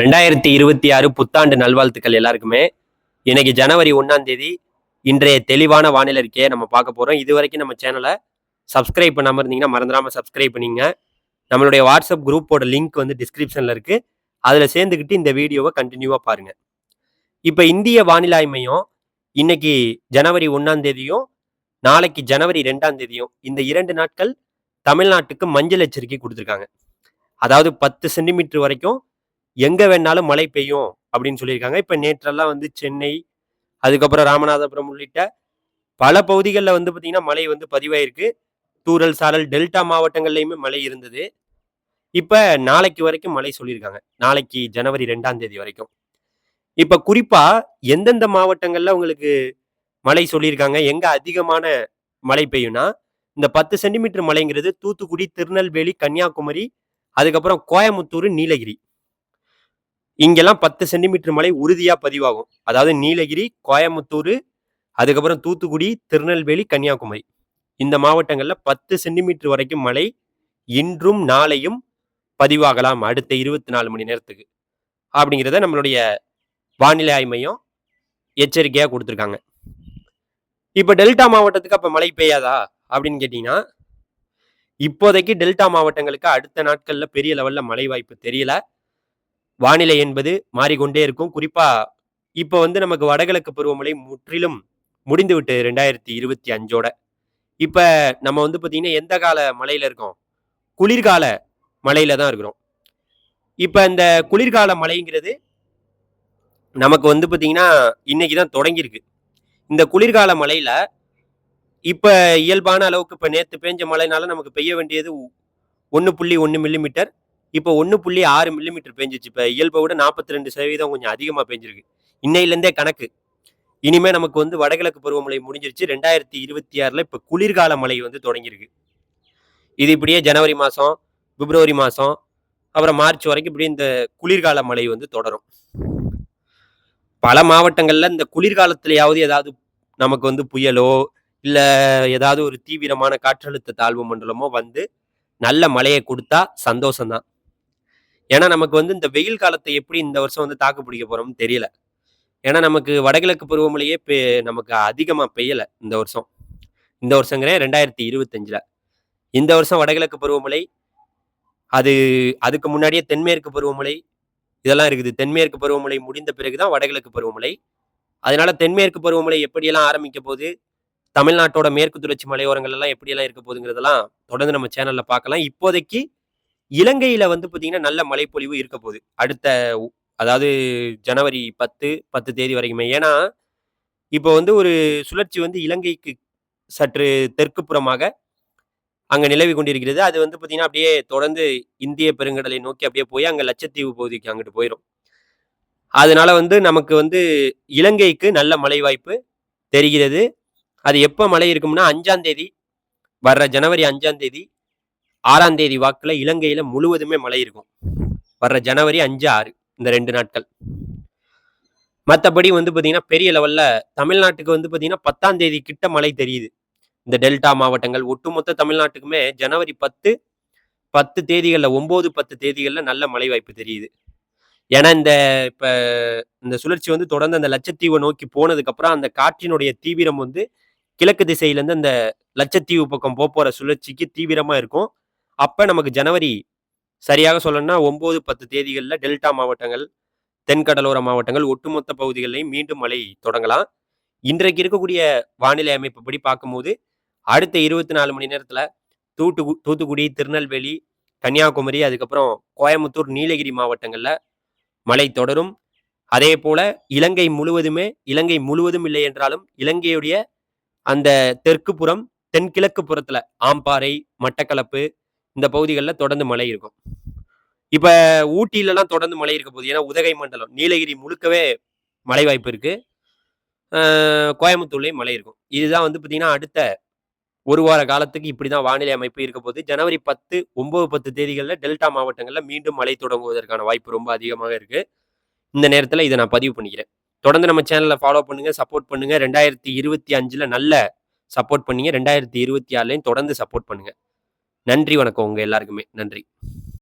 ரெண்டாயிரத்தி இருபத்தி ஆறு புத்தாண்டு நல்வாழ்த்துக்கள் எல்லாருக்குமே. இன்னைக்கு ஜனவரி ஒன்றாம் தேதி இன்றைய தெளிவான வானிலை இருக்கையை நம்ம பார்க்க போகிறோம் இது வரைக்கும் நம்ம சேனலை சப்ஸ்கிரைப் பண்ணாமல் இருந்தீங்கன்னா மறந்துடாமல் சப்ஸ்கிரைப் பண்ணிங்க. நம்மளுடைய வாட்ஸ்அப் குரூப்போட லிங்க் வந்து டிஸ்கிரிப்ஷனில் இருக்குது அதில் சேர்ந்துக்கிட்டு இந்த வீடியோவை கண்டினியூவாக பாருங்கள் இப்போ இந்திய வானிலை மையம் இன்னைக்கு ஜனவரி ஒன்றாம் தேதியும் நாளைக்கு ஜனவரி ரெண்டாம் தேதியும் இந்த இரண்டு நாட்கள் தமிழ்நாட்டுக்கு மஞ்சள் எச்சரிக்கை கொடுத்துருக்காங்க. அதாவது பத்து சென்டிமீட்டர் வரைக்கும் எங்கே வேணாலும் மழை பெய்யும் அப்படின்னு சொல்லியிருக்காங்க. இப்போ நேற்றெல்லாம் வந்து சென்னை அதுக்கப்புறம் ராமநாதபுரம் உள்ளிட்ட பல பகுதிகளில் வந்து பார்த்திங்கன்னா மழை வந்து பதிவாயிருக்கு. தூரல் சாரல் டெல்டா மாவட்டங்கள்லையுமே மழை இருந்தது. இப்போ நாளைக்கு வரைக்கும் மழை சொல்லியிருக்காங்க. நாளைக்கு ஜனவரி ரெண்டாம் தேதி வரைக்கும். இப்போ குறிப்பாக எந்தெந்த மாவட்டங்களில் உங்களுக்கு மழை சொல்லியிருக்காங்க? எங்கே அதிகமான மழை பெய்யும்னா இந்த பத்து சென்டிமீட்டர் மழைங்கிறது தூத்துக்குடி திருநெல்வேலி கன்னியாகுமரி அதுக்கப்புறம் கோயமுத்தூர் நீலகிரி. இங்கெல்லாம் பத்து சென்டிமீட்டர் மழை உறுதியாக பதிவாகும். அதாவது நீலகிரி கோயமுத்தூர் அதுக்கப்புறம் தூத்துக்குடி திருநெல்வேலி கன்னியாகுமரி. இந்த மாவட்டங்களில் பத்து சென்டிமீட்டர் வரைக்கும் மழை இன்றும் நாளையும் பதிவாகலாம் அடுத்த இருபத்தி நாலு மணி நேரத்துக்கு. அப்படிங்கிறத நம்மளுடைய வானிலை ஆய்வு மையம் எச்சரிக்கையாக கொடுத்துருக்காங்க. இப்போ டெல்டா மாவட்டத்துக்கு அப்போ மழை பெய்யாதா? அப்படின்னு கேட்டிங்கன்னா இப்போதைக்கு டெல்டா மாவட்டங்களுக்கு அடுத்த நாட்களில் பெரிய லெவலில் மழை வாய்ப்பு தெரியல. வானிலை என்பது மாறிக்கொண்டே இருக்கும். குறிப்பா இப்போ வந்து நமக்கு வடகிழக்கு பருவமழை முற்றிலும் முடிந்து விட்டு ரெண்டாயிரத்தி இருபத்தி அஞ்சோட. இப்ப நம்ம வந்து பாத்தீங்கன்னா எந்த கால மழையில இருக்கோம்? குளிர்கால மழையில தான் இருக்கிறோம். இப்ப இந்த குளிர்கால மழைங்கிறது நமக்கு வந்து பாத்தீங்கன்னா இன்னைக்கு தான் தொடங்கியிருக்கு. இந்த குளிர்கால மழையில இப்ப இயல்பான அளவுக்கு இப்ப நேற்று பெஞ்ச மழைனால நமக்கு பெய்ய வேண்டியது ஒன்று புள்ளி ஒன்று மில்லிமீட்டர் இப்போ ஒன்று புள்ளி ஆறு மில்லிமீட்டர் பெஞ்சிச்சு இப்போ இயல்பை விட நாற்பத்தி ரெண்டு சதவீதம் கொஞ்சம் அதிகமாக பெஞ்சிருக்கு. இன்னையிலேருந்தே கணக்கு. இனிமே நமக்கு வந்து வடகிழக்கு பருவமழை முடிஞ்சிருச்சு. ரெண்டாயிரத்தி இருபத்தி ஆறில் இப்போ குளிர்கால மழை வந்து தொடங்கியிருக்கு. இது இப்படியே ஜனவரி மாதம் பிப்ரவரி மாதம் அப்புறம் மார்ச் வரைக்கும் இப்படி இந்த குளிர்கால மழை வந்து தொடரும். பல மாவட்டங்களில் இந்த குளிர்காலத்திலேயாவது ஏதாவது நமக்கு வந்து புயலோ இல்லை ஏதாவது ஒரு தீவிரமான காற்றழுத்த தாழ்வு மண்டலமோ வந்து நல்ல மழையை கொடுத்தா சந்தோஷம்தான். ஏன்னா நமக்கு வந்து இந்த வெயில் காலத்தை எப்படி இந்த வருஷம் வந்து தாக்கு பிடிக்க போறோம்னு தெரியல. ஏன்னா நமக்கு வடகிழக்கு பருவமழையே பெ நமக்கு அதிகமாக பெய்யலை இந்த வருஷம். இந்த வருஷங்கிறேன் ரெண்டாயிரத்தி இருபத்தஞ்சில். இந்த வருஷம் வடகிழக்கு பருவமழை அது அதுக்கு முன்னாடியே தென்மேற்கு பருவமழை இதெல்லாம் இருக்குது. தென்மேற்கு பருவமழை முடிந்த பிறகு தான் வடகிழக்கு பருவமழை. அதனால தென்மேற்கு பருவமழை எப்படியெல்லாம் ஆரம்பிக்க போகுது தமிழ்நாட்டோட மேற்கு தொடர்ச்சி மலையோரங்கள் எல்லாம் எப்படியெல்லாம் இருக்க போகுதுங்கிறதெல்லாம் தொடர்ந்து நம்ம சேனல்ல பார்க்கலாம். இப்போதைக்கு இலங்கையில வந்து பார்த்தீங்கன்னா நல்ல மழைப்பொழிவு இருக்க போகுது. அடுத்த அதாவது ஜனவரி பத்து பத்து தேதி வரைக்குமே. ஏன்னா இப்போ வந்து ஒரு சுழற்சி வந்து இலங்கைக்கு சற்று தெற்கு புறமாக அங்கே நிலவி கொண்டிருக்கிறது. அது வந்து பார்த்தீங்கன்னா அப்படியே தொடர்ந்து இந்திய பெருங்கடலை நோக்கி அப்படியே போய் அங்கே லட்சத்தீவு பகுதிக்கு அங்கிட்டு போயிடும் அதனால வந்து நமக்கு வந்து இலங்கைக்கு நல்ல மழை வாய்ப்பு தெரிகிறது. அது எப்போ மழை இருக்கும்னா அஞ்சாம் தேதி வர்ற ஜனவரி அஞ்சாம் தேதி ஆறாம் தேதி வாக்கில் இலங்கையில் முழுவதுமே மழை இருக்கும். வர்ற ஜனவரி அஞ்சு ஆறு இந்த ரெண்டு நாட்கள். மற்றபடி வந்து பார்த்தீங்கன்னா பெரிய லெவலில் தமிழ்நாட்டுக்கு வந்து பார்த்தீங்கன்னா பத்தாம் தேதி கிட்ட மழை தெரியுது. இந்த டெல்டா மாவட்டங்கள் ஒட்டுமொத்த தமிழ்நாட்டுக்குமே ஜனவரி பத்து பத்து தேதிகளில் ஒம்பது பத்து தேதிகளில் நல்ல மழை வாய்ப்பு தெரியுது. ஏன்னா இந்த இப்போ இந்த சுழற்சி வந்து தொடர்ந்து அந்த லட்சத்தீவை நோக்கி போனதுக்கப்புறம் அந்த காற்றினுடைய தீவிரம் வந்து கிழக்கு திசையிலேருந்து அந்த லட்சத்தீவு பக்கம் போகிற சுழற்சிக்கு தீவிரமாக இருக்கும். அப்போ நமக்கு ஜனவரி சரியாக சொல்லணும்னா ஒம்பது பத்து தேதிகளில் டெல்டா மாவட்டங்கள் தென்கடலோர மாவட்டங்கள் ஒட்டுமொத்த பகுதிகளிலையும் மீண்டும் மழை தொடங்கலாம். இன்றைக்கு இருக்கக்கூடிய வானிலை அமைப்புப்படி பார்க்கும்போது அடுத்த இருபத்தி நாலு மணி நேரத்தில் தூட்டு தூத்துக்குடி திருநெல்வேலி கன்னியாகுமரி அதுக்கப்புறம் கோயம்புத்தூர் நீலகிரி மாவட்டங்களில் மழை தொடரும். அதே போல இலங்கை முழுவதுமே இலங்கை முழுவதும் இல்லை என்றாலும் இலங்கையுடைய அந்த தெற்கு புறம் தென்கிழக்கு புறத்துல ஆம்பாறை மட்டக்களப்பு இந்த பகுதிகளில் தொடர்ந்து மழை இருக்கும். இப்போ ஊட்டியிலலாம் தொடர்ந்து மழை இருக்க போகுது. ஏன்னா உதகை மண்டலம் நீலகிரி முழுக்கவே மழை வாய்ப்பு இருக்குது கோயம்புத்தூர்லேயும் மழை இருக்கும். இதுதான் வந்து பார்த்திங்கன்னா அடுத்த ஒரு வார காலத்துக்கு இப்படி தான் வானிலை அமைப்பு இருக்க போது ஜனவரி பத்து ஒம்பது பத்து தேதிகளில் டெல்டா மாவட்டங்களில் மீண்டும் மழை தொடங்குவதற்கான வாய்ப்பு ரொம்ப அதிகமாக இருக்கு. இந்த நேரத்தில் இதை நான் பதிவு பண்ணிக்கிறேன். தொடர்ந்து நம்ம சேனலை ஃபாலோ பண்ணுங்கள் சப்போர்ட் பண்ணுங்கள் ரெண்டாயிரத்தி இருபத்தி அஞ்சில் நல்ல சப்போர்ட் பண்ணீங்க. ரெண்டாயிரத்தி இருபத்தி ஆறுலையும் தொடர்ந்து சப்போர்ட் பண்ணுங்கள் நன்றி வணக்கம் உங்க எல்லாருக்குமே. நன்றி.